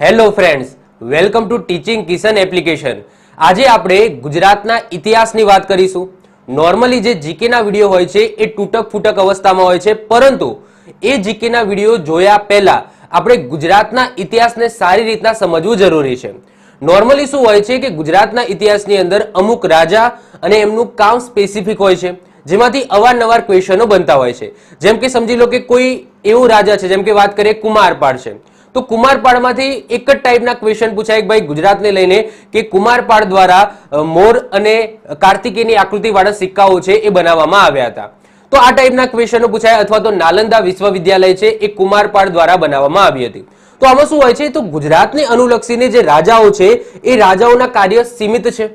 Hello friends, welcome to teaching Kishan application. આજે આપણે ગુજરાતના ઇતિહાસની વાત કરીશું. નોર્મલી જે જીકેના વીડિયો હોય છે, એ તૂટક ફૂટક અવસ્થામાં હોય છે, પરંતુ એ જીકેના વીડિયો જોયા પહેલા આપણે ગુજરાતના ઇતિહાસને સારી રીતના સમજવું જરૂરી છે. નોર્મલી શું હોય છે કે ગુજરાતના ઇતિહાસની અંદર અમુક રાજા અને એમનું કામ સ્પેસિફિક હોય છે, જેમાંથી અવારનવાર ક્વેશ્ચનો બનતા હોય છે. જેમ કે સમજી લો કે કોઈ એવું રાજા છે, જેમ કે વાત કરીએ કુમારપાળ છે. તો કુમારપાળમાંથી એક જ ટાઈપના ક્વેશ્ચન પૂછાય કે ભાઈ ગુજરાતને લઈને કે કુમારપાળ દ્વારા મોર અને કાર્તિકેયની આકૃતિવાળા સિક્કાઓ છે એ બનાવવામાં આવ્યા હતા. તો આ ટાઈપના ક્વેશ્ચનો પૂછાય અથવા તો નાલંદા વિશ્વવિદ્યાલય છે એ કુમારપાળ દ્વારા બનાવવામાં આવી હતી. તો આમાં શું હોય છે? તો ગુજરાતને અનુલક્ષીને જે રાજાઓ છે એ રાજાઓના કાર્ય સીમિત છે.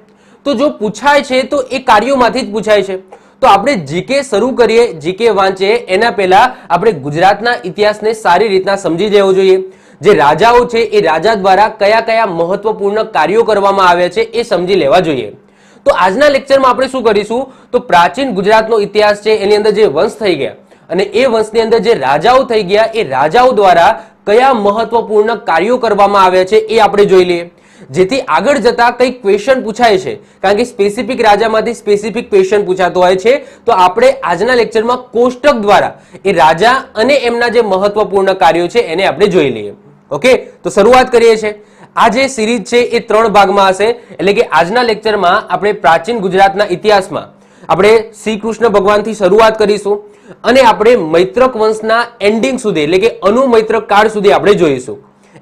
તો જો પૂછાય છે તો એ કાર્યોમાંથી જ પૂછાય છે. તો આપણે જીકે શરૂ કરીએ, જીકે વાંચીએ, એના પહેલા આપણે ગુજરાતના ઇતિહાસને સારી રીતના સમજી જવું જોઈએ. જે રાજાઓ છે એ રાજા દ્વારા કયા કયા મહત્વપૂર્ણ કાર્યો કરવામાં આવ્યા છે એ સમજી લેવા જોઈએ. તો આજના લેક્ચરમાં આપણે શું કરીશું? તો પ્રાચીન ગુજરાતનો ઇતિહાસ છે, એની અંદર જે વંશ થઈ ગયા અને એ વંશની અંદર જે રાજાઓ થઈ ગયા, એ રાજાઓ દ્વારા કયા મહત્વપૂર્ણ કાર્યો કરવામાં આવ્યા છે એ આપણે જોઈ લઈએ. જેથી આગળ જતા કઈ ક્વેશ્ચન પૂછાય છે. કારણ કે સ્પેસિફિક રાજામાંથી સ્પેસિફિક ક્વેશ્ચન પૂછાતો હોય છે. તો આપણે આજના લેક્ચરમાં કોષ્ટક દ્વારા એ રાજા અને એમના જે મહત્વપૂર્ણ કાર્યો છે એને આપણે જોઈ લઈએ. ઓકે? તો શરૂઆત કરીએ છીએ. આ જે સિરીઝ છે એ ત્રણ ભાગમાં હશે. એટલે કે આજના લેક્ચરમાં આપણે પ્રાચીન ગુજરાતના ઇતિહાસમાં આપણે શ્રી કૃષ્ણ ભગવાનથી શરૂઆત કરીશું અને આપણે મૈત્રક વંશના એન્ડિંગ સુધી, એટલે કે અનુમૈત્રક કાળ સુધી આપણે જોઈશું.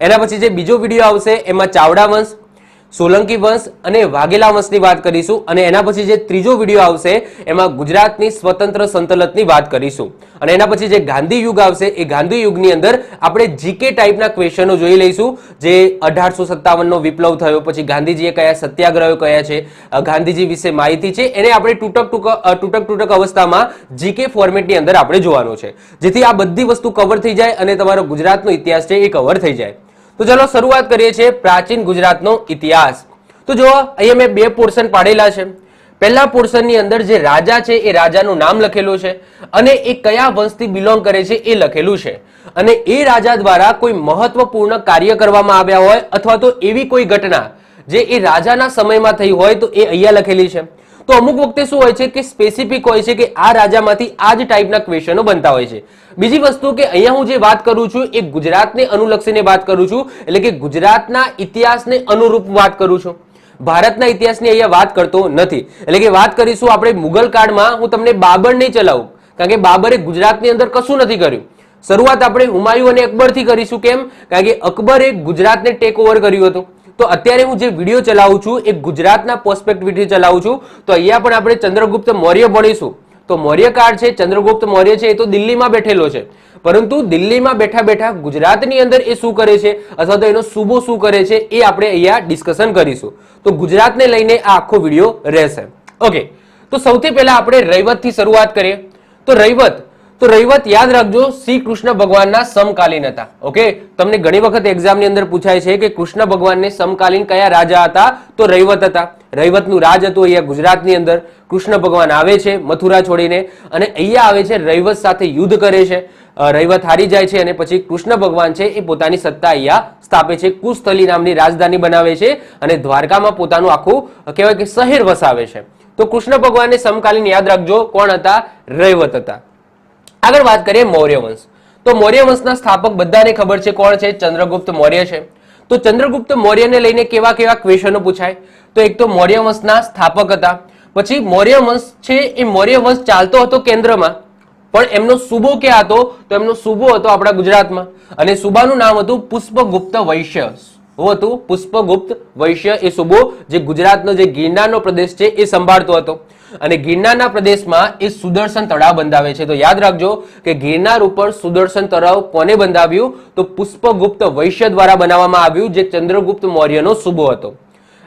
એના પછી જે બીજો વીડિયો આવશે, એમાં ચાવડા વંશ સોલંકી વંશ અને વાઘેલા વંશની વાત કરીશું અને એના પછી જે ત્રીજો વીડિયો આવશે, એમાં ગુજરાતની સ્વતંત્ર સંતલતની વાત કરીશું. અને એના પછી જે ગાંધી યુગ આવશે, એ ગાંધી યુગની અંદર આપણે જીકે ટાઈપના ક્વેશ્ચનો જોઈ લઈશું, જે અઢારસો સત્તાવનનો વિપ્લવ થયો, પછી ગાંધીજીએ કયા સત્યાગ્રહો કયા છે ગાંધીજી વિશે માહિતી છે, એને આપણે તૂટક તૂટક તૂટક અવસ્થામાં જીકે ફોર્મેટની અંદર આપણે જોવાનું છે. જેથી આ બધી વસ્તુ કવર થઈ જાય અને તમારો ગુજરાતનો ઇતિહાસ છે એ કવર થઈ જાય. તો ચલો શરૂઆત કરીએ છીએ પ્રાચીન ગુજરાતનો ઇતિહાસ. તો જો અહીંયા મેં બે પોર્શન પાડેલા છે. પહેલા પોર્શનની અંદર જે રાજા છે, એ રાજાનું નામ લખેલું છે અને એ કયા વંશથી બિલોંગ કરે છે એ લખેલું છે. અને એ રાજા દ્વારા કોઈ મહત્વપૂર્ણ કાર્ય કરવામાં આવ્યા હોય અથવા તો એવી કોઈ ઘટના જે એ રાજાના સમયમાં થઈ હોય તો એ અહીંયા લખેલી છે. તો અમુક વખતે શું હોય છે કે સ્પેસિફિક હોય છે કે આ રાજામાંથી આ જ ટાઈપના ક્વેશ્ચનો બનતા હોય છે. બીજી વસ્તુ કે અહીંયા હું જે વાત કરું છું એ ગુજરાતને અનુલક્ષીને વાત કરું છું, એટલે કે ગુજરાતના ઇતિહાસને અનુરૂપ વાત કરું છું. ભારતના ઇતિહાસની અહીંયા વાત કરતો નથી. એટલે કે વાત કરીશું આપણે મુગલ કાળમાં, હું તમને બાબર નહીં ચલાવું, કારણ કે બાબરે ગુજરાતની અંદર કશું નથી કર્યું. શરૂઆત આપણે હુમાયુ અને અકબરથી કરીશું. કેમ? કારણ કે અકબરે ગુજરાતને ટેક ઓવર કર્યું હતું. તો અત્યારે હું જે વીડિયો ચલાવું છું, એ ગુજરાતના પોસ્પેક્ટ વીડિયો ચલાવું છું. તો અહીંયા પણ આપણે ચંદ્રગુપ્ત મૌર્ય ભણીશું. તો મૌર્ય કાળ છે, ચંદ્રગુપ્ત મૌર્ય છે, એ તો દિલ્હીમાં બેઠેલો છે. પરંતુ દિલ્હીમાં બેઠા બેઠા ગુજરાતની અંદર એ શું કરે છે, અથવા તો એનો સુબો શું કરે છે, એ આપણે અહીંયા ડિસ્કશન કરીશું. તો ગુજરાતને લઈને આ આખો વીડિયો રહેશે. ઓકે તો સૌથી પહેલા આપણે રૈવતથી શરૂઆત કરીએ. તો રૈવત તો રહીવત યાદ રાખજો શ્રી કૃષ્ણ ભગવાનના સમકાલીન હતા. ઓકે તમને ઘણી વખત એક્ઝામની અંદર પૂછાય છે કે કૃષ્ણ ભગવાનને સમકાલીન કયા રાજા હતા? તો રહીવત હતા. રહીવતનું રાજ હતું અહીંયા ગુજરાતની અંદર. કૃષ્ણ ભગવાન આવે છે મથુરા છોડીને અને અહીંયા આવે છે રહીવત સાથે યુદ્ધ કરે છે. રહીવત હારી જાય છે અને પછી કૃષ્ણ ભગવાન છે એ પોતાની સત્તા અહીંયા સ્થાપે છે. કુસ્થલી નામની રાજધાની બનાવે છે અને દ્વારકામાં પોતાનું આખું કહેવાય કે શહેર વસાવે છે. તો કૃષ્ણ ભગવાનને સમકાલીન યાદ રાખજો કોણ હતા? રૈવત હતા. આગળ વાત કરીએ મૌર્ય વંશ. તો મૌર્ય વંશના સ્થાપક બધાને ખબર છે કોણ છે? ચંદ્રગુપ્ત મૌર્ય છે. તો ચંદ્રગુપ્ત મૌર્યને લઈને કેવા કેવા ક્વેશ્ચનો પૂછાય? તો એક તો મૌર્ય વંશના સ્થાપક હતા. પછી મૌર્ય વંશ છે એ મૌર્ય વંશ ચાલતો હતો કેન્દ્રમાં. પણ એમનો સુબો ક્યાં હતો? તો એમનો સુબો હતો આપણા ગુજરાતમાં. અને સુબાનું નામ હતું પુષ્પગુપ્ત વૈશ્ય. શું હતું? પુષ્પગુપ્ત વૈશ્ય એ સુબો જે ગુજરાતનો જે ગિરનારનો પ્રદેશ છે એ સંભાળતો હતો. અને ગિરનારના પ્રદેશમાં એ સુદર્શન તળાવ બંધાવે છે. તો યાદ રાખજો કે ગિરનાર ઉપર સુદર્શન તળાવ કોને બંધાવ્યું? તો પુષ્પગુપ્ત વૈશ્ય દ્વારા બનાવવામાં આવ્યું, જે ચંદ્રગુપ્ત મૌર્યનો સુબો હતો.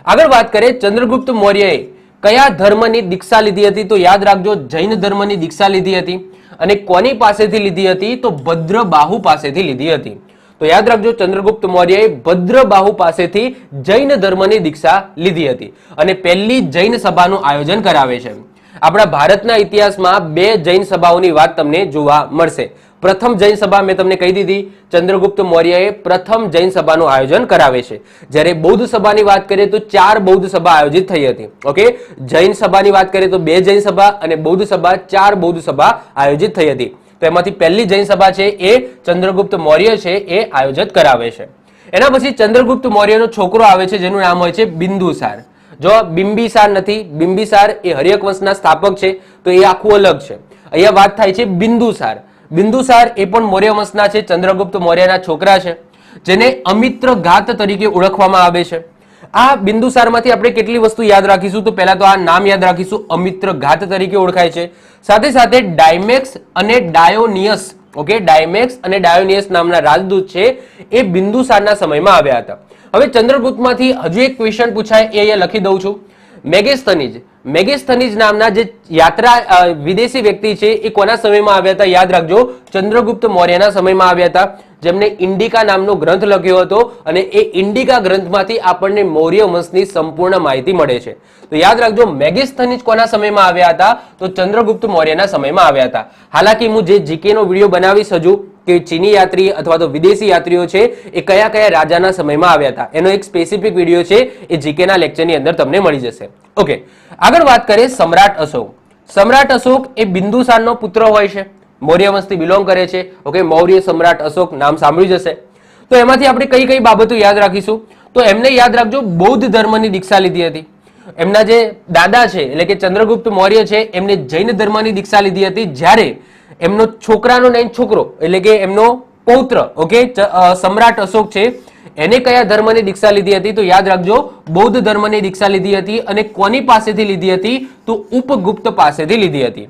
આગળ વાત કરીએ ચંદ્રગુપ્ત મૌર્યએ કયા ધર્મની દીક્ષા લીધી હતી? તો યાદ રાખજો જૈન ધર્મની દીક્ષા લીધી હતી અને કોની પાસેથી લીધી હતી? તો ભદ્રબાહુ પાસેથી લીધી હતી. તો યાદ રાખજો, ચંદ્રગુપ્ત મૌર્યએ ભદ્રબાહુ પાસેથી જૈન ધર્મની દીક્ષા લીધી હતી અને પહેલી જૈન સભાનું આયોજન કરાવે છે. આપણા ભારતના ઇતિહાસમાં બે જૈન સભાઓની વાત તમને જોવા મળશે. પ્રથમ જૈન સભા મેં તમને કહી દીધી, ચંદ્રગુપ્ત મૌર્યએ પ્રથમ જૈન સભાનું આયોજન કરાવે છે. જ્યારે બૌદ્ધ સભાની વાત કરીએ તો ચાર બૌદ્ધ સભા આયોજિત થઈ હતી. ઓકે? જૈન સભાની વાત કરીએ તો બે જૈન સભા અને બૌદ્ધ સભા, ચાર બૌદ્ધ સભા આયોજિત થઈ હતી. તો એમાંથી પહેલી જૈન સભા છે એ ચંદ્રગુપ્ત મૌર્ય છે, એ આયોજિત કરાવે છે. એના પછી ચંદ્રગુપ્ત મૌર્યનો છોકરો આવે છે, જેનું નામ હોય છે બિંદુસાર. જો બિંબિસાર નથી, બિંબિસાર એ હરિયક વંશના સ્થાપક છે, તો એ આખું અલગ છે. અહીંયા વાત થાય છે બિંદુસાર. બિંદુસાર એ પણ મૌર્ય વંશના છે, ચંદ્રગુપ્ત મૌર્યના છોકરા છે, જેને અમિત્ર ઘાત તરીકે ઓળખવામાં આવે છે. આ બિંદુસારમાંથી આપણે કેટલી વસ્તુ યાદ રાખીશું? તો પહેલા તો આ નામ યાદ રાખીશું. અમિત્ર ઘાત તરીકે ઓળખાય છે. સાથે સાથે ડાયમેક્સ અને ડાયોનિયસ ઓકે ડાયમેક્સ અને ડાયોનિયસ નામના રાજદૂત છે, એ બિંદુસારના સમયમાં આવ્યા હતા. હવે ચંદ્રગુપ્તમાંથી હજુ એક ક્વેશ્ચન પૂછાય, એ અહીંયા લખી દઉં છું. મેગેસ્થનીજ મેગેસ્થનીજ નામના જે યાત્રા વિદેશી વ્યક્તિ છે, એ કોના સમયમાં આવ્યા હતા? યાદ રાખજો, ચંદ્રગુપ્ત મૌર્યના સમયમાં આવ્યા હતા. જેમને ઇન્ડિકા નામનો ગ્રંથ લખ્યો હતો અને એ ઇન્ડિકા ગ્રંથમાંથી આપણને મૌર્ય વંશની સંપૂર્ણ માહિતી મળે છે. તો યાદ રાખજો મેગેસ્થનીજ કોના સમયમાં આવ્યા હતા? તો ચંદ્રગુપ્ત મૌર્યના સમયમાં આવ્યા હતા. હાલાકી હું જે જીકે નો વીડિયો બનાવીશ હજુ, કે ચીની યાત્રી અથવા તો વિદેશી યાત્રીઓ છે, એ કયા કયા રાજાના સમયમાં આવ્યા હતા? એનો એક સ્પેસિફિક વીડિયો છે, એ જીકેના લેક્ચરની અંદર તમને મળી જશે. ઓકે આગળ વાત કરીએ સમ્રાટ અશોક. સમ્રાટ અશોક એ બિંદુસારનો પુત્ર હોય છે. મૌર્ય વંશથી બિલોંગ કરે છે. ઓકે મૌર્ય સમ્રાટ અશોક નામ સાંભળ્યું જશે તો એમાંથી આપણે કઈ કઈ બાબતો યાદ રાખીશું? તો એમને યાદ રાખજો, બૌદ્ધ ધર્મની દીક્ષા લીધી હતી. એમના જે દાદા છે, એટલે કે ચંદ્રગુપ્ત મૌર્ય છે, એમને જૈન ધર્મની દીક્ષા લીધી હતી. જ્યારે એમનો છોકરાનો નહીં છોકરો, એટલે કે એમનો પૌત્ર ઓકે સમ્રાટ અશોક છે, એને કયા ધર્મની દીક્ષા લીધી હતી? તો યાદ રાખજો, બૌદ્ધ ધર્મની દીક્ષા લીધી હતી અને કોની પાસેથી લીધી હતી? તો ઉપગુપ્ત પાસેથી લીધી હતી.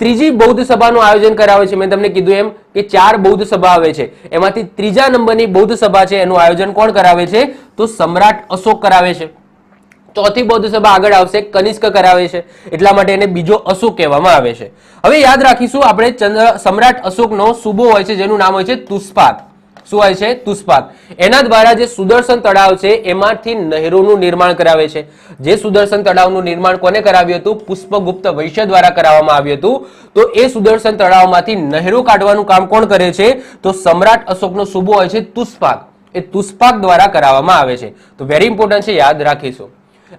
ત્રીજી બૌદ્ધ સભાનું આયોજન કરાવે છે. મેં તમને કીધું એમ કે ચાર બૌદ્ધ સભા આવે છે. એમાંથી ત્રીજા નંબરની બૌદ્ધ સભા છે. એનું આયોજન કોણ કરાવે છે? તો સમ્રાટ અશોક કરાવે છે. ચોથી બૌદ્ધ સભા આગળ આવશે. કનિષ્ક કરાવે છે. એટલા માટે એને બીજો અશોક કહેવામાં આવે છે. હવે યાદ રાખીશું, આપણે ચંદ્ર સમ્રાટ અશોકનો સુબો હોય છે, જેનું નામ હોય છે તુસ્પાત શું હોય છે? તુષ્પાક એના દ્વારા જે સુદર્શન તળાવ છે, એમાંથી નહેરોનું નિર્માણ કરાવે છે. જે સુદર્શન તળાવનું નિર્માણ કોને કરાવ્યું હતું? પુષ્પગુપ્ત વૈશ્ય દ્વારા કરાવવામાં આવ્યું હતું. તો એ સુદર્શન તળાવમાંથી નહેરો કાઢવાનું કામ કોણ કરે છે? તો સમ્રાટ અશોકનો સુબો હોય છે તુષ્પાક એ તુષ્પાક દ્વારા કરાવવામાં આવે છે. તો વેરી ઇમ્પોર્ટન્ટ છે, યાદ રાખીશું.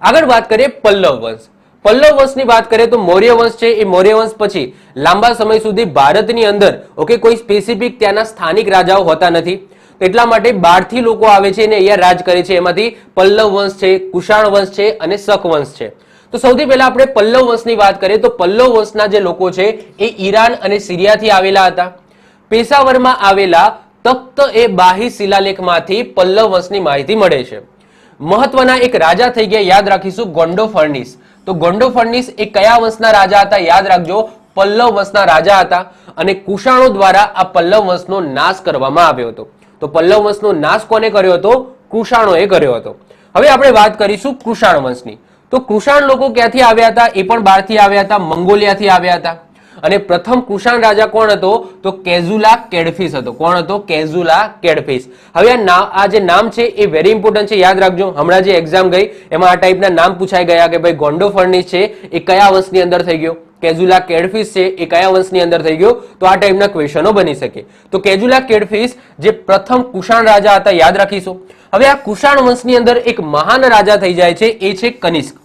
આગળ વાત કરીએ પલ્લવ વંશ. પલ્લવ વંશની વાત કરીએ તો મૌર્ય વંશ છે. એ મૌર્ય વંશ પછી લાંબા સમય સુધી ભારતની અંદર, ઓકે, કોઈ સ્પેસિફિક ત્યાંના સ્થાનિક રાજાઓ હોતા નથી. એટલા માટે બહારથી લોકો આવે છે અને અહીંયા રાજ કરે છે. એમાંથી પલ્લવ વંશ છે, કુષાણ વંશ છે અને શક વંશ છે. તો સૌથી પહેલા આપણે પલ્લવ વંશની વાત કરીએ તો પલ્લવ વંશના જે લોકો છે એ ઈરાન અને સિરિયાથી આવેલા હતા. પેશાવરમાં આવેલા તખ્ત એ બાહી શિલાલેખમાંથી પલ્લવ વંશની માહિતી મળે છે. મહત્વના એક રાજા થઈ ગયા, યાદ રાખીશું, ગોંડો ફર્નિસ. તો ગોંડો ફર્નિસ એ કયા વંશના રાજા હતા યાદ રાખજો, પલ્લવ વંશના રાજા હતા અને કુષાણો દ્વારા આ પલ્લવ વંશનો નાશ કરવામાં આવ્યો હતો. તો પલ્લવ વંશનો નાશ કોને કર્યો હતો? કુષાણોએ કર્યો હતો. હવે આપણે વાત કરીશું કૃષાણ વંશની. તો કૃષાણ લોકો ક્યાંથી આવ્યા હતા? એ પણ બહારથી આવ્યા હતા, મંગોલિયાથી આવ્યા હતા. અને પ્રથમ કુષાણ રાજા કોણ હતો? તો કેઝુલા કેડફિસ હતો. કોણ હતો? કેઝુલા કેડફિસ હવે આ જે નામ છે એ વેરી ઇમ્પોર્ટન્ટ છે. યાદ રાખજો. હમણાં જે એક્ઝામ ગઈ, એમાં આ ટાઈપના નામ પૂછાઈ ગયા કે ભાઈ ગોંડો ફર્નિશ છે, એ કયા વંશની અંદર થઈ ગયો? કેઝુલા કેડફિસ છે, એ કયા વંશની અંદર થઈ ગયો? તો આ ટાઈપના ક્વેશ્ચનો બની શકે. તો કેઝુલા કેડફિસ જે પ્રથમ કુષાણ રાજા હતા, યાદ રાખીશું. હવે આ કુષાણ વંશની અંદર એક મહાન રાજા થઈ જાય છે, એ છે કનિષ્ક.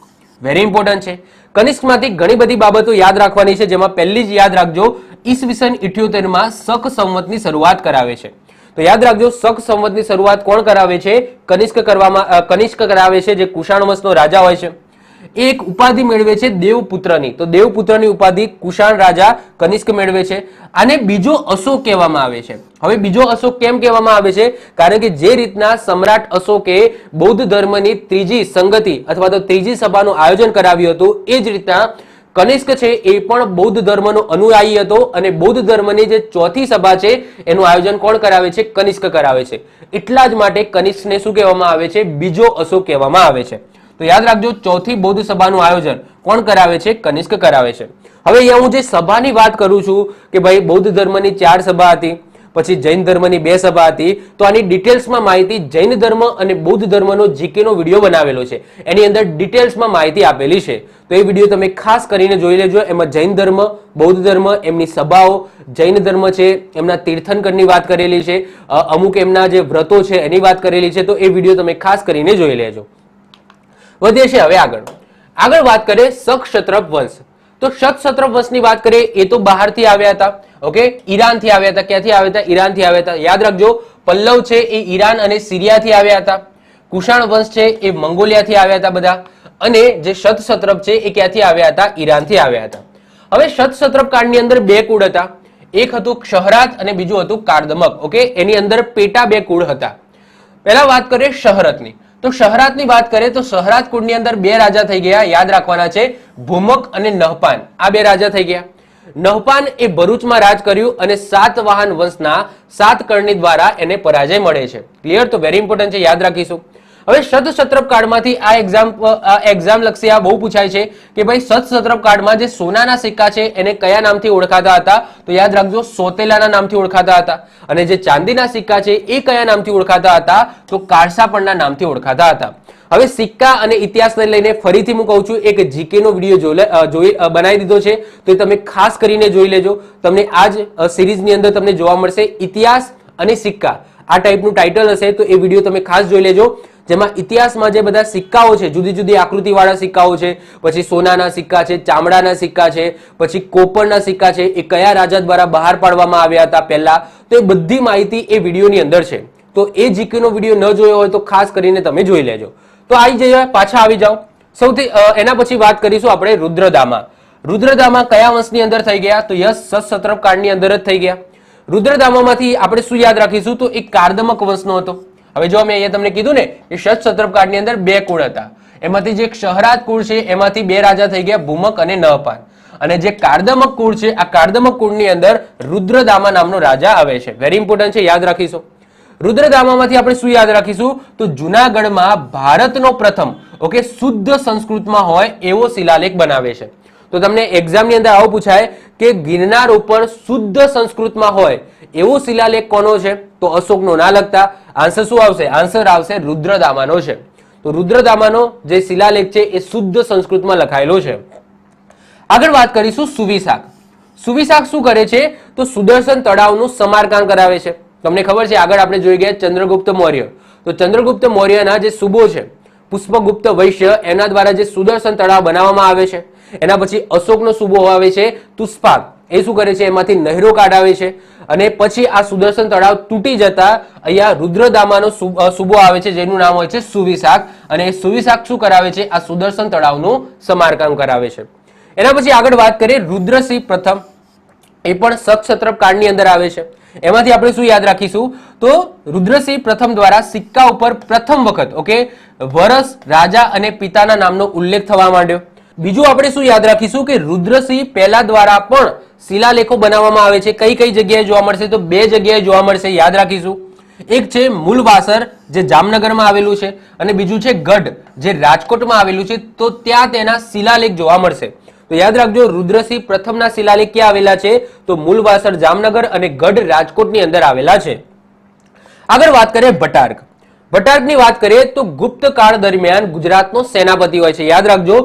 વેરી ઇમ્પોર્ટન્ટ છે. કનિષ્કમાંથી ઘણી બધી બાબતો યાદ રાખવાની છે, જેમાં પહેલી જ યાદ રાખજો, ઈસવીસન ઇઠ્યોતેરમાં શક સંવતની શરૂઆત કરાવે છે. તો યાદ રાખજો શક સંવતની શરૂઆત કોણ કરાવે છે? કનિષ્ક કરવામાં કનિષ્ક કરાવે છે, જે કુષાણ વંશનો રાજા હોય છે. એ એક ઉપાધિ મેળવે છે દેવપુત્રની. તો દેવપુત્રની ઉપાધિ કુષાણ રાજા કનિષ્ક મેળવે છે. આને બીજો અશોક કહેવામાં આવે છે. હવે બીજો અશોક કેમ કહેવામાં આવે છે? કારણ કે જે રીતના સમ્રાટ અશોકે બૌદ્ધ ધર્મની ત્રીજી સંગતિ અથવા તો ત્રીજી સભાનું આયોજન કરાવ્યું હતું, એ જ રીતના કનિષ્ક છે એ પણ બૌદ્ધ ધર્મનો અનુયાયી હતો અને બૌદ્ધ ધર્મની જે ચોથી સભા છે, એનું આયોજન કોણ કરાવે છે? કનિષ્ક કરાવે છે. એટલા જ માટે કનિષ્કને શું કહેવામાં આવે છે? બીજો અશોક કહેવામાં આવે છે. તો યાદ રાખજો, ચોથી બૌદ્ધ સભાનું આયોજન કોણ કરાવે છે? કનિષ્ક કરાવે છે. હવે અહીંયા હું જે સભાની વાત કરું છું કે ભાઈ બૌદ્ધ ધર્મની ચાર સભા હતી, પછી જૈન ધર્મની બે સભા હતી, તો આની ડિટેલ્સમાં માહિતી જૈન ધર્મ અને બૌદ્ધ ધર્મનો જીકેનો વીડિયો બનાવેલો છે. એની અંદર ડિટેલ્સમાં માહિતી આપેલી છે. તો એ વીડિયો તમે ખાસ કરીને જોઈ લેજો. એમાં જૈન ધર્મ, બૌદ્ધ ધર્મ, એમની સભાઓ, જૈન ધર્મ છે, એમના તીર્થંકરની વાત કરેલી છે અમુક એમના જે વ્રતો છે એની વાત કરેલી છે, તો એ વીડિયો તમે ખાસ કરીને જોઈ લેજો. વધીએ છે. હવે આગળ. આગળ વાત કરીએ સક્ષત્રપ વંશ. તો સક્ષત્રપ વંશની વાત કરીએ, એ તો બહારથી આવ્યા હતા. ઓકે? ઈરાનથી આવ્યા હતા. ક્યાંથી આવ્યા હતા? ઈરાનથી આવ્યા હતા. યાદ રાખજો, પલ્લવ છે એ ઈરાન અને સિરિયાથી આવ્યા હતા. કુષાણ વંશ છે એ મંગોલિયાથી આવ્યા હતા બધા. અને જે સતસત્રપ છે એ ક્યાંથી આવ્યા હતા? ઈરાનથી આવ્યા હતા. હવે સતસત્રપ કાળની અંદર બે કુળ હતા. એક હતું શહરાત અને બીજું હતું કારદમક. ઓકે? એની અંદર પેટા બે કુળ હતા. પહેલા વાત કરીએ શહરતની. તો શહરાતની વાત કરીએ તો શહરાત કુળની અંદર બે રાજા થઈ ગયા, યાદ રાખવાના છે, ભૂમક અને નહપાન. આ બે રાજા થઈ ગયા. નહપાન એ ભરૂચમાં રાજ કર્યું અને સાતવાહન વંશના સાત કરણી દ્વારા એને પરાજય મળે છે. ક્લિયર તો વેરી ઇમ્પોર્ટન્ટ છે, યાદ રાખીશું. હવે શતસત્રપ કાળમાંથી આ એક્ઝામ એક્ઝામ લક્ષી આ બહુ પૂછાય છે કે ભાઈ શતસત્રપ કાળમાં જે સોનાના સિક્કા છે એને કયા નામથી ઓળખાતા હતા? તો યાદ રાખજો, સોતેલાના નામથી ઓળખાતા હતા. અને જે ચાંદીના સિક્કા છે એ કયા નામથી ઓળખાતા હતા? તો કારસાપણના નામથી ઓળખાતા હતા. હવે સિક્કા અને ઇતિહાસને લઈને ફરીથી હું કહું છું, એક જીકેનો વીડિયો જોઈ બનાવી દીધો છે. તો એ તમે ખાસ કરીને જોઈ લેજો. તમને આ જ સિરીઝની અંદર તમને જોવા મળશે ઇતિહાસ અને સિક્કા. આ ટાઈપનું ટાઇટલ હશે તો એ વીડિયો તમે ખાસ જોઈ લેજો. જેમાં ઇતિહાસમાં જે બધા સિક્કાઓ છે, જુદી જુદી આકૃતિવાળા સિક્કાઓ છે, પછી સોનાના સિક્કા છે, ચામડાના સિક્કા છે, પછી કોપરના સિક્કા છે, એ કયા રાજા દ્વારા બહાર પાડવામાં આવ્યા હતા પહેલા, તો એ બધી માહિતી એ વિડીયોની અંદર છે. તો એ જીકેનો વીડિયો ન જોયો હોય તો ખાસ કરીને તમે જોઈ લેજો. તો આવી જઈએ, પાછા આવી જાઓ. સૌથી એના પછી વાત કરીશું આપણે રુદ્રદામા. રુદ્રદામા કયા વંશની અંદર થઈ ગયા? તો યસ સત્સત્રપ કાળની અંદર જ થઈ ગયા. રુદ્રદામામાંથી આપણે શું યાદ રાખીશું? તો એક કાર્દમક વંશનો હતો. હવે જો મેં અહીંયા તમને કીધું ને કે શત કાળની અંદર બે કુળ હતા. એમાંથી જે શહરાત કુળ છે, એમાંથી બે રાજા થઈ ગયા, ભૂમક અને નહપાન. અને જે કાર્દમક કુળ છે, આ કાર્દમક કુળની અંદર રુદ્રદામા નામનો રાજા આવે છે. વેરી ઇમ્પોર્ટન્ટ છે, યાદ રાખીશું. રુદ્રદામામાંથી આપણે શું યાદ રાખીશું? તો જુનાગઢમાં ભારતનો પ્રથમ ઓકે શુદ્ધ સંસ્કૃતમાં હોય એવો શિલાલેખ બનાવે છે. તો તમને એક્ઝામની અંદર આવું પૂછાય કે ગિરનાર ઉપર શુદ્ધ સંસ્કૃતમાં હોય એવો શિલાલેખ કોનો છે? તો અશોકનો ના લગતા આન્સર શું આવશે? આન્સર આવશે રુદ્રદામાનો છે. તો રુદ્રદામાનો જે શિલાલેખ છે એ શુદ્ધ સંસ્કૃતમાં લખાયેલો છે. આગળ વાત કરીશું સુવિશાક સુવિશાક શું કરે છે? તો સુદર્શન તળાવનું સમારકામ કરાવે છે. તમને ખબર છે, આગળ આપણે જોઈ ગયા ચંદ્રગુપ્ત મૌર્ય. તો ચંદ્રગુપ્ત મૌર્યના જે સુબો છે, પુષ્પગુપ્ત વૈશ્ય, એના દ્વારા જે સુદર્શન તળાવ બનાવવામાં આવે છે. એના પછી અશોકનો સુબો આવે છે તુસ્પાક એ શું કરે છે? એમાંથી નહેરો કાઢાવે છે અને પછી આ સુદર્શન તળાવ તૂટી જતા અહીંયા રુદ્રદામાનો સુબો આવે છે, જેનું નામ હોય છે સુવિશાક અને એ સુવિશાખ શું કરાવે છે? આ સુદર્શન તળાવનું સમારકામ કરાવે છે. એના પછી આગળ વાત કરીએ રુદ્રસિંહ પ્રથમ. એ પણ સક્ષત્રપ કાળની અંદર આવે છે. એમાંથી આપણે શું યાદ રાખીશું? તો રુદ્રસિંહ પ્રથમ દ્વારા સિક્કા ઉપર પ્રથમ વખત, ઓકે? વરસ રાજા અને પિતાના નામનો ઉલ્લેખ થવા માંડ્યો. બીજું આપણે શું યાદ રાખીશું કે રુદ્રસિંહ પહેલા દ્વારા પણ શિલાલેખો બનાવવામાં આવે છે. કઈ કઈ જગ્યાએ જોવા મળશે તો બે જગ્યાએ જોવા મળશે યાદ રાખીશું. એક છે મૂલવાસર, જે જામનગરમાં આવેલું છે, અને બીજું છે ગઢ, જે રાજકોટમાં આવેલું છે, તો ત્યાં તેના શિલાલેખ જોવા મળશે. તો યાદ રાખજો, રુદ્રસિંહ પ્રથમના શિલાલેખ ક્યાં આવેલા છે? તો મૂલવાસર, જામનગર અને ગઢ રાજકોટની અંદર આવેલા છે. આગળ વાત કરીએ ભટાર્ક ભટાર્કની વાત કરીએ તો ગુપ્ત કાળ દરમિયાન ગુજરાતનો સેનાપતિ હોય છે. યાદ રાખજો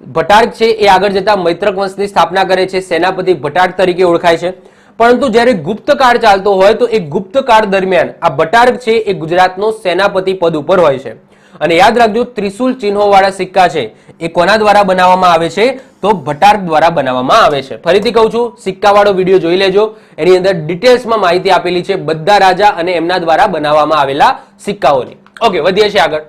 ભટાર્ક છે એ આગળ જતા મૈત્રક વંશની સ્થાપના કરે છે, સેનાપતિ ભટાર્ક તરીકે ઓળખાય છે. પરંતુ જ્યારે ગુપ્ત કાળ ચાલતો હોય તો એ ગુપ્ત દરમિયાન આ ભટાર્ક છે એ ગુજરાતનો સેનાપતિ પદ ઉપર હોય છે. અને યાદ રાખજો, ત્રિશુલ ચિહ્નોવાળા સિક્કા છે, એ કોના દ્વારા બનાવવામાં આવે છે? તો ભટાર્ક દ્વારા બનાવવામાં આવે છે. ફરીથી કહું છું સિક્કા વાળો વીડિયો જોઈ લેજો. એની અંદર ડિટેલ્સમાં માહિતી આપેલી છે, બધા રાજા અને એમના દ્વારા બનાવવામાં આવેલા સિક્કાઓની. ઓકે, વધીએ છીએ આગળ.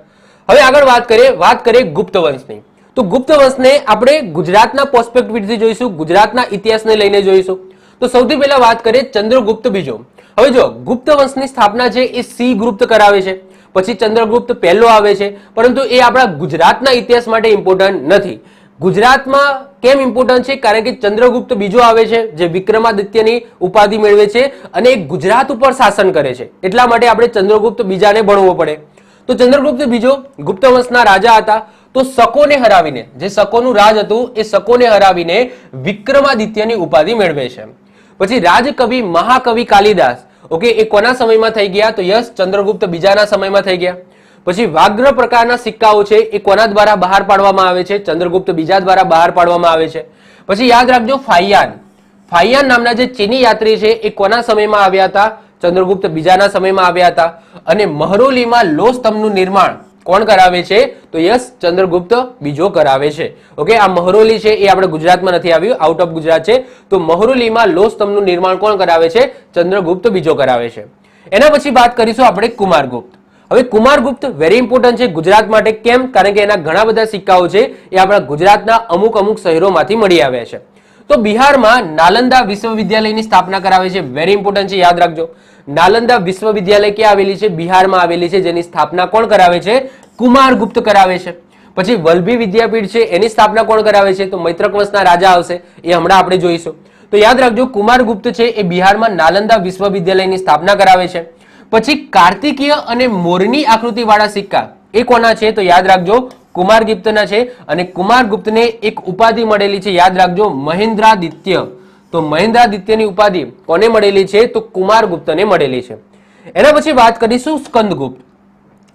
હવે આગળ વાત કરીએ વાત કરીએ ગુપ્ત વંશની. તો ગુપ્ત વંશને આપણે ગુજરાતના પોસ્પેક્ટિવથી જોઈશું, ગુજરાતના ઇતિહાસને લઈને જોઈશું. તો સૌથી પહેલા વાત કરીએ ચંદ્રગુપ્ત બીજો. હવે જો, ગુપ્ત વંશની સ્થાપના છે એ સી ગુપ્ત કરાવે છે. પછી ચંદ્રગુપ્ત પહેલો આવે છે, પરંતુ એ આપણા ગુજરાતના ઇતિહાસ માટે ઇમ્પોર્ટન્ટ નથી. ગુજરાતમાં કેમ ઇમ્પોર્ટન્ટ છે? કારણ કે ચંદ્રગુપ્ત બીજો આવે છે, જે વિક્રમાદિત્યની ઉપાધિ મેળવે છે અને એ ગુજરાત ઉપર શાસન કરે છે. એટલા માટે આપણે ચંદ્રગુપ્ત બીજાને ભણવો પડે. તો ચંદ્રગુપ્ત બીજો ગુપ્ત વંશના રાજા હતા. તો શકોને હરાવીને, જે શકોનું રાજ હતું એ શકોને હરાવીને વિક્રમાદિત્યની ઉપાધિ મેળવે છે. પછી રાજકવિ મહાકવિ કાલિદાસ, ઓકે, એ કોના સમયમાં થઈ ગયા? તો યસ ચંદ્રગુપ્ત બીજાના સમયમાં થઈ ગયા. પછી વાગ્ર પ્રકારના સિક્કાઓ છે એ કોના દ્વારા બહાર પાડવામાં આવે છે? ચંદ્રગુપ્ત બીજા દ્વારા બહાર પાડવામાં આવે છે. પછી યાદ રાખજો ફાયાન ફાયાન નામના જે ચીની યાત્રી છે એ કોના સમયમાં આવ્યા હતા? ચંદ્રગુપ્ત બીજાના સમયમાં આવ્યા હતા. અને મહરોલીમાં લો સ્તંભનું નિર્માણ કોણ કરાવે છે? તો યસ, ચંદ્રગુપ્ત બીજો કરાવે છે. ઓકે આ મહરોલી છે, એ આપણે ગુજરાતમાં નથી આવ્યું આઉટ ઓફ ગુજરાત છે. તો મહરોલીમાં લો સ્તંભનું નિર્માણ કોણ કરાવે છે? ચંદ્રગુપ્ત બીજો કરાવે છે. એના પછી વાત કરીશું આપણે કુમારગુપ્ત. હવે કુમારગુપ્ત વેરી ઇમ્પોર્ટન્ટ છે ગુજરાત માટે કેમ? કારણ કે એના ઘણા બધા સિક્કાઓ છે, એ આપણા ગુજરાતના અમુક અમુક શહેરોમાંથી મળી આવ્યા છે. તો બિહારમાં નાલંદા વિશ્વવિદ્યાલયની સ્થાપના કરાવે છે. વેરી ઇમ્પોર્ટન્ટ છે, યાદ રાખજો. નાલંદા વિશ્વવિદ્યાલય ક્યાં આવેલી છે? બિહારમાં આવેલી છે, જેની સ્થાપના કોણ કરાવે છે? કુમારગુપ્ત કરાવે છે. પછી વલ્ભી વિદ્યાપીઠ છે, એની સ્થાપના કોણ કરાવે છે? તો મૈત્રક વંશના રાજા આવશે, એ હમણાં આપણે જોઈશું. તો યાદ રાખજો કુમારગુપ્ત છે, એ બિહારમાં નાલંદા વિશ્વવિદ્યાલયની સ્થાપના કરાવે છે. પછી કાર્તિકીય અને મોરની આકૃતિવાળા સિક્કા, એ કોના છે? તો યાદ રાખજો, કુમાર ગુપ્તના છે અને કુમાર ગુપ્તને એક ઉપાધિ મળેલી છે, યાદ રાખજો, મહેન્દ્રાદિત્ય. તો મહેન્દ્રાદિત્યની ઉપાધિ કોને મળેલી છે? તો કુમાર ગુપ્તને મળેલી છે. એના પછી વાત કરીશું સ્કંદગુપ્ત.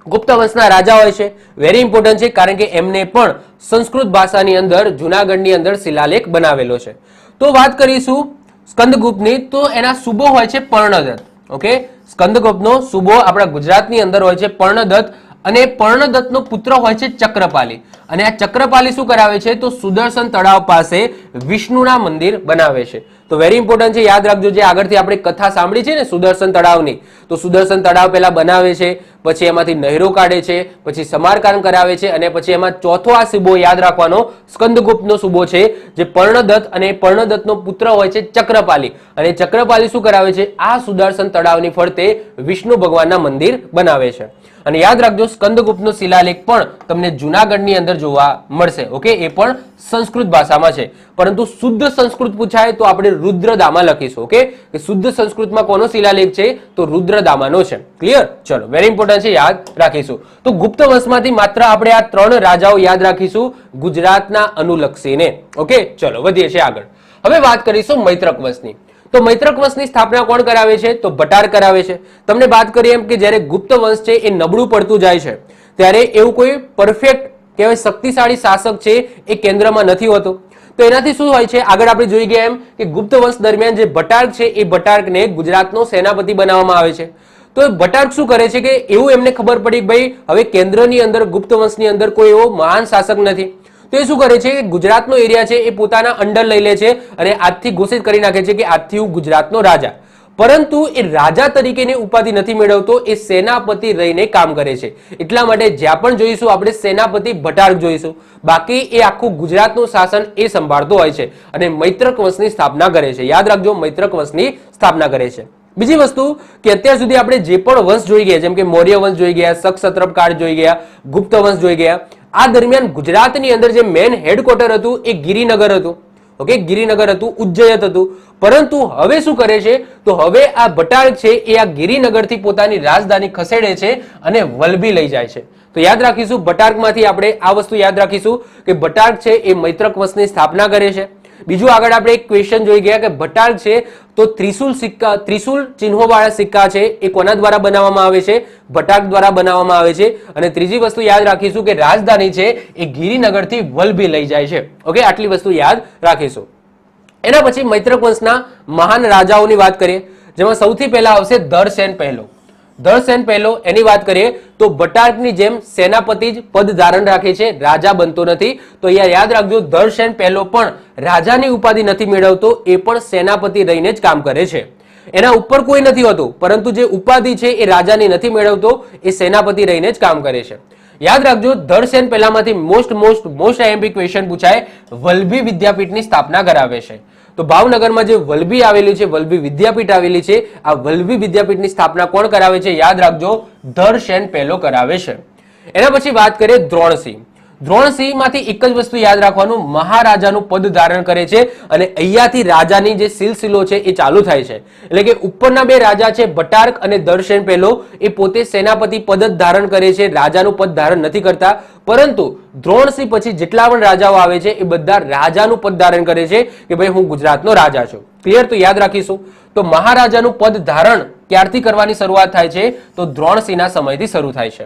ગુપ્ત વંશના રાજા હોય છે. વેરી ઇમ્પોર્ટન્ટ છે કારણ કે એમને પણ સંસ્કૃત ભાષાની અંદર, જુનાગઢની અંદર શિલાલેખ બનાવેલો છે. તો વાત કરીશું સ્કંદગુપ્તની. તો એના સુબો હોય છે પર્ણદત્ત. ઓકે સ્કંદગુપ્તનો સુબો આપણા ગુજરાતની અંદર હોય છે પર્ણદત્ત. અને પર્ણદત્તનો પુત્ર હોય છે ચક્રપાલી. અને આ ચક્રપાલી શું કરાવે છે? તો સુદર્શન તળાવ પાસે વિષ્ણુના મંદિર બનાવે છે. તો વેરી ઇમ્પોર્ટન્ટ છે, યાદ રાખજો જે આગળથી આપણે કથા સાંભળી છે ને સુદર્શન તળાવની. તો સુદર્શન તળાવ પહેલા બનાવે છે, પછી એમાંથી નહેરો કાઢે છે, પછી સમારકામ કરાવે છે અને પછી એમાં ચોથો આ સુબો યાદ રાખવાનો સ્કંદગુપ્તનો સુબો છે, જે પર્ણદત્ત અને પર્ણદત્તનો પુત્ર હોય છે ચક્રપાલી. અને ચક્રપાલી શું કરાવે છે? આ સુદર્શન તળાવની ફરતે વિષ્ણુ ભગવાનના મંદિર બનાવે છે. અને યાદ રાખજો, સ્કંદગુપ્તનો શિલાલેખ પણ તમને જુનાગઢની અંદર જોવા મળશે, ઓકે? એ પણ સંસ્કૃત ભાષામાં છે. પરંતુ શુદ્ધ સંસ્કૃત પૂછાય તો આપણે રુદ્રદામા લખીશું, ઓકે? કે શુદ્ધ સંસ્કૃતમાં કોનો શિલાલેખ છે? તો રુદ્રદામાનો છે. ક્લિયર ચલો વેરી ઇમ્પોર્ટન્ટ છે, યાદ રાખીશું. તો ગુપ્ત વંશમાંથી માત્ર આપણે આ ત્રણ રાજાઓ યાદ રાખીશું, ગુજરાતના અનુલક્ષીને, ઓકે? ચલો, વધીએ છીએ આગળ. હવે વાત કરીશું મૈત્રક વંશની. તો મૈત્રક વંશની સ્થાપના કોણ કરાવે છે? તો ભટાર કરાવે છે. તમને વાત કરીએ એમ કે જ્યારે ગુપ્ત વંશ છે એ નબળું પડતું જાય છે, ત્યારે એવું કોઈ પરફેક્ટ કહેવાય શક્તિશાળી શાસક છે એ કેન્દ્રમાં નથી હોતું. તો એનાથી શું હોય છે? આગળ આપણે જોઈ ગયા એમ કે ગુપ્ત વંશ દરમિયાન જે ભટાર્ક છે એ ભટાર્કને ગુજરાતનો સેનાપતિ બનાવવામાં આવે છે. તો ભટાર્ક શું કરે છે કે એવું એમને ખબર પડી કે ભાઈ, હવે કેન્દ્રની અંદર, ગુપ્ત વંશની અંદર કોઈ એવો મહાન શાસક નથી. તો એ શું કરે છે ગુજરાતનો એરિયા છે એ પોતાના અંડર લઈ લે છે અને આજથી ઘોષિત કરી નાખે છે કે આજથી હું ગુજરાતનો રાજા. પરંતુ એ રાજા તરીકેની ઉપાધિ નથી મેળવતો, એ સેનાપતિ રહીને કામ કરે છે. એટલા માટે જ્યાં પણ જોઈશું આપણે સેનાપતિ ભટાર્ક જોઈશું. બાકી એ આખું ગુજરાતનું શાસન એ સંભાળતો હોય છે અને મૈત્રક વંશની સ્થાપના કરે છે. યાદ રાખજો, મૈત્રક વંશની સ્થાપના કરે છે. બીજી વસ્તુ કે અત્યાર સુધી આપણે જે પણ વંશ જોઈ ગયા, જેમ કે મૌર્ય વંશ જોઈ ગયા સક્ષત્રપ કાળ જોઈ ગયા, ગુપ્ત વંશ જોઈ ગયા આ દરમિયાન ગુજરાતની અંદર જે મેન હેડક્વાર્ટર હતું એ ગિરિનગર હતું. ઓકે ગિરિનગર હતું ઉજ્જયત હતું. પરંતુ હવે શું કરે છે? તો હવે આ ભટાર છે એ આ ગિરિનગરથી પોતાની રાજધાની ખસેડે છે અને વલભી લઈ જાય છે. તો યાદ રાખીશું ભટાર્કમાંથી આપણે આ વસ્તુ યાદ રાખીશું કે ભટાર્ક છે એ મૈત્રક વંશની સ્થાપના કરે છે. બીજું આગળ આપણે એક ક્વેશ્ચન જોઈ ગયા કે ભટાર છે તો ત્રિશુલ સિક્કા, ત્રિશુલ ચિહ્નો વાળા સિક્કા છે, એ કોના દ્વારા બનાવવામાં આવે છે? ભટાક દ્વારા બનાવવામાં આવે છે. અને ત્રીજી વસ્તુ યાદ રાખીશું કે રાજધાની છે, એ ગિરિનગરથી વલભી લઈ જાય છે. ઓકે, આટલી વસ્તુ યાદ રાખીશું. એના પછી મૈત્રક વંશના મહાન રાજાઓની વાત કરીએ, જેમાં સૌથી પહેલા આવશે ધરસેન પહેલો. ધરસેન પહેલો એની વાત કરીએ તો બટાર્કની જેમ સેનાપતિ જ પદ ધારણ રાખે છે, રાજા બનતો નથી. તો અહીંયા યાદ રાખજો ધરસેન પહેલો પણ રાજાની ઉપાધિ નથી મેળવતો, એ પણ સેનાપતિ રહીને જ કામ કરે છે. એના ઉપર કોઈ નથી હોતું, પરંતુ જે ઉપાધિ છે એ રાજાની નથી મેળવતો, એ સેનાપતિ રહીને જ કામ કરે છે. યાદ રાખજો Dharasen પહેલામાંથી most most most IMP question પૂછાય વલ્લભી વિદ્યાપીઠની સ્થાપના કરાવે છે. તો ભાવનગરમાં જે વલભી આવેલી છે, વલભી વિદ્યાપીઠ આવેલી છે, આ વલભી વિદ્યાપીઠની સ્થાપના કોણ કરાવે છે? યાદ રાખજો ધરસેન પહેલો કરાવે છે. એના પછી વાત કરીએ દ્રોણસિંહ. દ્રોણસિંહમાંથી એક જ વસ્તુ યાદ રાખવાનું, મહારાજાનું પદ ધારણ કરે છે અને અહીંયાથી રાજાની જે સિલસિલો છે એ ચાલુ થાય છે. એટલે કે ઉપરના બે રાજા છે ભટાર્ક અને દર્શન પહેલો, એ પોતે સેનાપતિ પદ જ ધારણ કરે છે, રાજાનું પદ ધારણ નથી કરતા. પરંતુ દ્રોણસિંહ પછી જેટલા પણ રાજાઓ આવે છે, એ બધા રાજાનું પદ ધારણ કરે છે કે ભાઈ હું ગુજરાતનો રાજા છું. ક્લિયર તો યાદ રાખીશું? તો મહારાજાનું પદ ધારણ ક્યારથી કરવાની શરૂઆત થાય છે? તો દ્રોણસિંહના સમયથી શરૂ થાય છે.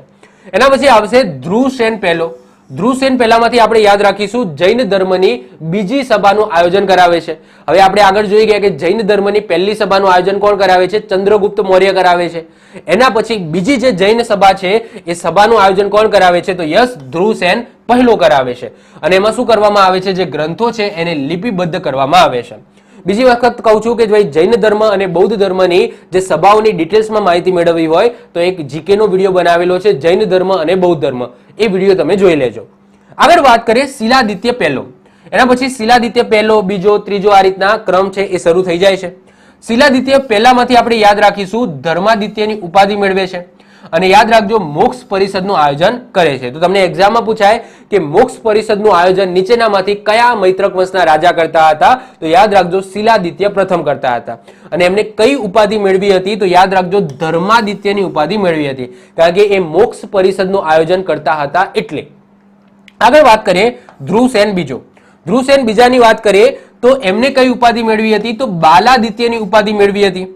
એના પછી આવશે ધ્રુવસેન પહેલો. ધ્રુવસેન પહેલામાંથી આપણે યાદ રાખીશું, જૈન ધર્મની બીજી સભાનું આયોજન કરાવે છે. હવે આપણે આગળ જોઈ ગયા કે જૈન ધર્મની પહેલી સભાનું આયોજન કોણ કરાવે છે? ચંદ્રગુપ્ત મૌર્ય કરાવે છે. એના પછી બીજી જે જૈન સભા છે, એ સભાનું આયોજન કોણ કરાવે છે? તો યસ ધ્રુવસેન પહેલો કરાવે છે. અને એમાં શું કરવામાં આવે છે? જે ગ્રંથો છે, એને લિપિબદ્ધ કરવામાં આવે છે. બીજી વખત કહું છું કે ભાઈ જૈન ધર્મ અને બૌદ્ધ ધર્મની જે સભાઓની ડિટેલ્સમાં માહિતી મેળવવી હોય, તો એક જીકેનો વીડિયો બનાવેલો છે, જૈન ધર્મ અને બૌદ્ધ ધર્મ. એ વીડિયો તમે જોઈ લેજો. આગળ વાત કરીએ શિલાદિત્ય પહેલો. એના પછી શિલાદિત્ય પહેલો, બીજો, ત્રીજો આ રીતના ક્રમ છે, એ શરૂ થઈ જાય છે. શિલાદિત્ય પહેલામાંથી આપણે યાદ રાખીશું, ધર્માદિત્યની ઉપાધિ મેળવે છે. અને યાદ રાખજો, મોક્ષ પરિષદનું આયોજન કરે છે. તો તમને એક્ઝામમાં પૂછાય કે મોક્ષ પરિષદનું આયોજન નીચેનામાંથી કયા મૈત્રક વંશના રાજા કરતા હતા? તો યાદ રાખજો, શિલાદિત્ય પ્રથમ કરતા હતા. અને એમને કઈ ઉપાધિ મેળવી હતી? તો યાદ રાખજો, ધર્માદિત્યની ઉપાધિ મેળવી હતી. કારણ કે એ મોક્ષ પરિષદનું આયોજન કરતા હતા એટલે. આગળ વાત કરીએ ધ્રુવસેન બીજો. ધ્રુવસેન બીજાની વાત કરીએ તો એમને કઈ ઉપાધિ મેળવી હતી? તો બાલાદિત્યની ઉપાધિ મેળવી હતી.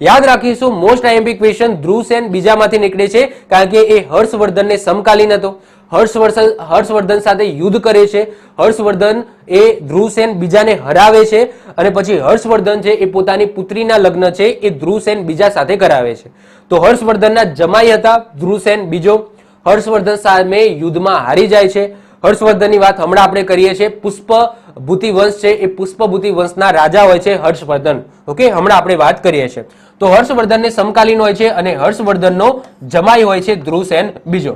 યાદ રાખીશું મોસ્ટ આઈએમપી ક્વેશ્ચન ધ્રુવસેન બીજામાંથી નીકળે છે, કારણ કે એ હર્ષવર્ધનને સમકાલીન હતો. હર્ષવર્ધન હર્ષવર્ધન સાથે યુદ્ધ કરે છે. હર્ષવર્ધન એ ધ્રુવસેન બીજાને હરાવે છે અને પછી હર્ષવર્ધન છે એ પોતાની પુત્રીના લગ્ન છે, એ ધ્રુવસેન બીજા સાથે કરાવે છે. તો હર્ષવર્ધનના જમાઈ હતા ધ્રુવસેન બીજો. હર્ષવર્ધન સામે યુદ્ધમાં હારી જાય છે. હર્ષવર્ધનની વાત હમણાં આપણે કરીએ છીએ. પુષ્પભૂતિ વંશ છે, એ પુષ્પભૂતિ વંશના રાજા હોય છે હર્ષવર્ધન. ઓકે, હમણાં આપણે વાત કરીએ છીએ. તો હર્ષવર્ધનને સમકાલીન હોય છે અને હર્ષવર્ધનનો જમાઈ હોય છે ધ્રુવસેન બીજો.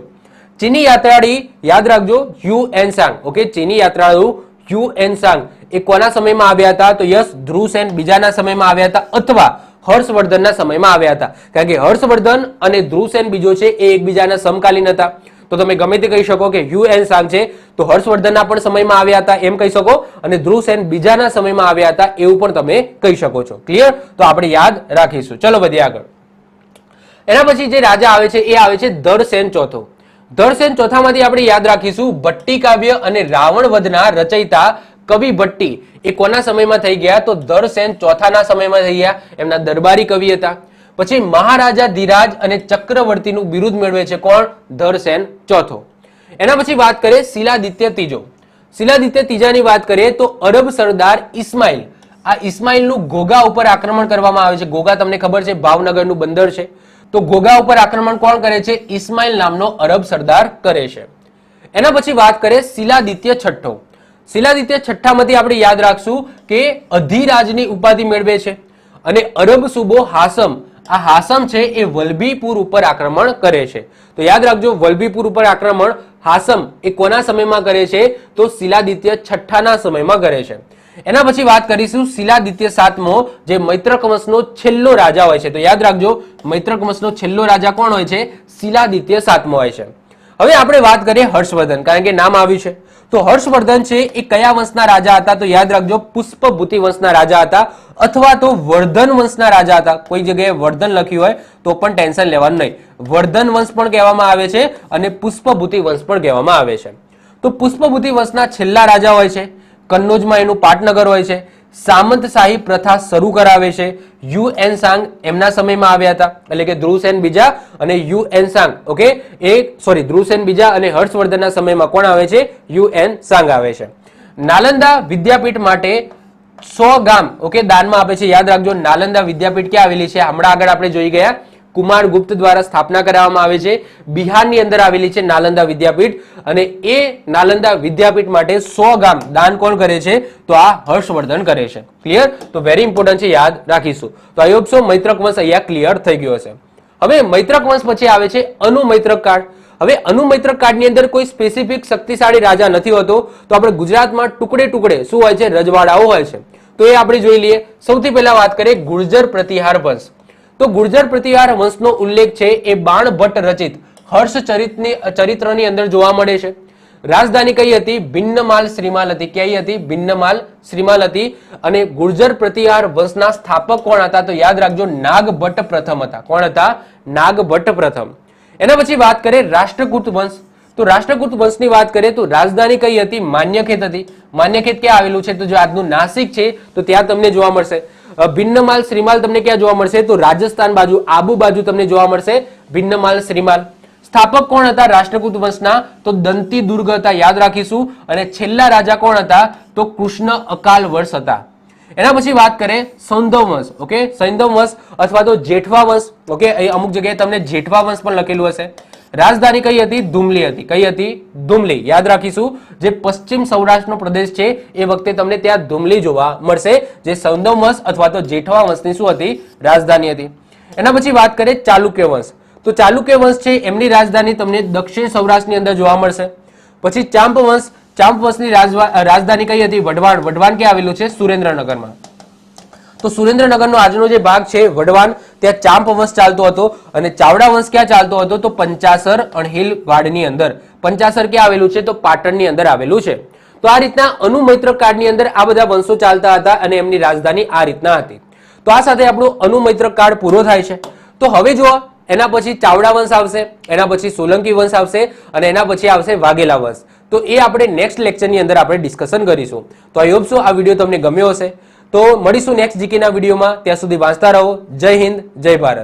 ચીની યાત્રાળી, યાદ રાખજો યુ એન સાંગ, ઓકે? ચીની યાત્રાળુ યુ એન સાંગ. એ કોના સમયમાં આવ્યા હતા? તો યસ ધ્રુવસેન બીજાના સમયમાં આવ્યા હતા અથવા હર્ષવર્ધનના સમયમાં આવ્યા હતા. કારણ કે હર્ષવર્ધન અને ધ્રુવસેન બીજો છે, એ એકબીજાના સમકાલીન હતા. તો તમે ગમે તે કહી શકો કે યુ સાંગ છે. તો હર્ષવર્ધનના પણ સમયમાં આવ્યા હતા, એમ કહી શકો. અને ધ્રુવસેન બીજાના સમયમાં આવ્યા હતા, એવું પણ તમે કહી શકો છો. ક્લિયર તો આપણે યાદ રાખીશું. ચલો વધીએ આગળ. એના પછી જે રાજા આવે છે, એ આવે છે ધરસેન ચોથો. ધરસેન ચોથામાંથી આપણે યાદ રાખીશું, ભટ્ટી કાવ્ય અને રાવણ વધના રચયિતા કવિ ભટ્ટી. એ કોના સમયમાં થઈ ગયા? તો ધરસેન ચોથાના સમયમાં થઈ ગયા. એમના દરબારી કવિ હતા. પછી મહારાજા ધીરાજ અને ચક્રવર્તીનું બિરુદ મેળવે છે કોણ? ધરસેન ચોથો. એના પછી વાત કરીએ શિલાદિત્ય ત્રીજો. શિલાદિત્ય ત્રીજાની વાત કરીએ તો અરબ સરદાર ઇસ્માઇલ આ ઇસ્માઇલનું ઘોઘા ઉપર આક્રમણ કરવામાં આવે છે. ઘોઘા તમને ખબર છે, ભાવનગરનું બંદર છે. તો ઘોઘા ઉપર આક્રમણ કોણ કરે છે? ઇસ્માઇલ નામનો અરબ સરદાર કરે છે. એના પછી વાત કરીએ શિલાદિત્ય છઠ્ઠો. શિલાદિત્ય છઠ્ઠામાંથી આપણે યાદ રાખશું કે અધિરાજની ઉપાધિ મેળવે છે. અને અરબ સુબો હાસમ આ હાસમ છે એ વલભીપુર ઉપર આક્રમણ કરે છે. તો યાદ રાખજો, વલભીપુર ઉપર આક્રમણ હાસમ એ કોના સમયમાં કરે છે? તો શિલાદિત્ય છઠ્ઠાના સમયમાં કરે છે. એના પછી વાત કરીશું શિલાદિત્ય સાતમો, જે મૈત્રક વંશનો છેલ્લો રાજા હોય છે. તો યાદ રાખજો, મૈત્રક છેલ્લો રાજા કોણ હોય છે? શિલાદિત્ય સાતમો હોય છે. હવે આપણે વાત કરીએ હર્ષવર્ધન, કારણ કે નામ આવ્યું છે. તો હર્ષવર્ધન છે એ કયા વંશના રાજા હતા? તો યાદ રાખજો, પુષ્પભૂતિ વંશના રાજા હતા અથવા તો વર્ધન વંશના રાજા હતા. કોઈ જગ્યાએ વર્ધન લખ્યું હોય તો પણ ટેન્શન લેવાનું નહીં. વર્ધન વંશ પણ કહેવામાં આવે છે અને પુષ્પભૂતિ વંશ પણ કહેવામાં આવે છે. તો પુષ્પભૂતિ વંશના છેલ્લા રાજા હોય છે. કન્નોજમાં એનું પાટનગર હોય છે. સામંતશાહી પ્રથા શરૂ કરાવે છે. યુ એન સાંગ એમના સમયમાં આવ્યા હતા. એટલે કે ધ્રુવસેન બીજા અને યુ એન સાંગ. ઓકે? એ સોરી ધ્રુવસેન બીજા અને હર્ષવર્ધનના સમયમાં કોણ આવે છે? યુ એન સાંગ આવે છે. નાલંદા વિદ્યાપીઠ માટે સો ગામ, ઓકે, દાનમાં આપે છે. યાદ રાખજો, નાલંદા વિદ્યાપીઠ ક્યાં આવેલી છે? હમણાં આગળ આપણે જોઈ ગયા. કુમાર ગુપ્ત દ્વારા સ્થાપના કરવામાં આવે છે. બિહારની અંદર આવેલી છે નાલંદા વિદ્યાપીઠ અને એ નાલંદા વિદ્યાપીઠ માટે સો ગામ દાન કોણ કરે છે? તો આ હર્ષવર્ધન કરે છે. ક્લિયર તો વેરી ઇમ્પોર્ટન્ટ છે, યાદ રાખીશું. તો આઈ હોપ સો મૈત્રક વંશ અહીંયા ક્લિયર થઈ ગયો છે. હવે મૈત્રક વંશ પછી આવે છે અનુમૈત્રક કાળ. હવે અનુમૈત્રક કાળની અંદર કોઈ સ્પેસિફિક શક્તિશાળી રાજા નથી હોતો, તો આપણે ગુજરાતમાં ટુકડે ટુકડે શું હોય છે? રજવાડાઓ હોય છે. તો એ આપણે જોઈ લઈએ. સૌથી પહેલા વાત કરીએ ગુર્જર પ્રતિહાર વંશ. તો ગુર્જર પ્રતિહાર વંશનો ઉલ્લેખ છે એ બાણ ભટ્ટ રચિત. હર્ષ ચરિત્રની ચરિત્રની અંદર જોવા મળે છે. રાજધાની કઈ હતી? ભિન્નમાલ શ્રીમાલ હતી કઈ હતી? ભિન્નમાલ શ્રીમાલ હતી અને ગુર્જર પ્રતિહાર વંશના સ્થાપક કોણ હતા? તો યાદ રાખજો નાગભટ્ટ પ્રથમ હતા. કોણ હતા? નાગભટ્ટ પ્રથમ. એના પછી વાત કરીએ રાષ્ટ્રકૂટ વંશ. તો રાષ્ટ્રકૂટ વંશની વાત કરીએ તો રાજધાની કઈ હતી? માન્યખેત હતી. માન્યખેત ક્યાં આવેલું છે? તો જો આજનું નાસિક છે, તો ત્યાં તમને જોવા મળશે. ભિન્નમાલ શ્રીમાલ તમને ક્યાં જોવા મળશે? તો રાજસ્થાન બાજુ, આબુ બાજુ તમને જોવા મળશે ભિન્નમાલ શ્રીમાલ. સ્થાપક કોણ હતા? રાષ્ટ્રકૂટ વંશના. તો દંતી દુર્ગ હતા, યાદ રાખીશું. અને છેલ્લા રાજા કોણ હતા? તો કૃષ્ણ અકાલ વર્ષ હતા. એના પછી વાત કરીએ સૌંધવ વંશ, ઓકે? સૈંધવ વંશ અથવા તો જેઠવા વંશ, ઓકે? અમુક જગ્યાએ તમને જેઠવા વંશ પણ લખેલું હશે. રાજધાની કઈ હતી? ધુમલી હતી. કઈ હતી? ધુમલી. યાદ રાખીશું, જે પશ્ચિમ સૌરાષ્ટ્રનો પ્રદેશ છે, એ વખતે તમને ત્યાં ધુમલી જોવા મળશે. જે સૌંદવ વંશ અથવા તો જેઠવા વંશની શું હતી? રાજધાની હતી. એના પછી વાત કરીએ ચાલુક્ય વંશ. તો ચાલુક્ય વંશ છે, એમની રાજધાની તમને દક્ષિણ સૌરાષ્ટ્રની અંદર જોવા મળશે. પછી ચાંપ વંશ. ચાંપ વંશની રાજધાની કઈ હતી? વઢવાણ. વઢવાણ ક્યાં આવેલું છે? સુરેન્દ્રનગરમાં. તો સુરેન્દ્રનગરનો આજનો જે ભાગ છે, વડવાન, ત્યાં ચાંપ વંશ ચાલતો હતો અને ચાવડા વંશ ક્યાં ચાલતો હતો? તો પંચાસર અણહિલ વાડની અંદર. પંચાસર ક્યાં આવેલું છે? તો પાટણની અંદર આવેલું છે. તો આ રીતના અનુમૈત્ર કાળની અંદર આ બધા વંશો ચાલતા હતા અને એમની રાજધાની આ રીતના હતી. તો આ સાથે આપણું અનુમૈત્ર કાળ પૂરો થાય છે. તો હવે જુઓ, એના પછી ચાવડા વંશ આવશે, એના પછી સોલંકી વંશ આવશે અને એના પછી આવશે વાઘેલા વંશ. તો એ આપણે નેક્સ્ટ લેક્ચરની અંદર આપણે ડિસ્કશન કરીશું. તો આઈ હોપ સો આ વીડિયો તમને ગમ્યો હશે. તો મળીશું નેક્સ્ટ જીકેના વિડીયોમાં. ત્યાં સુધી વાંચતા રહો. જય હિન્દ જય ભારત.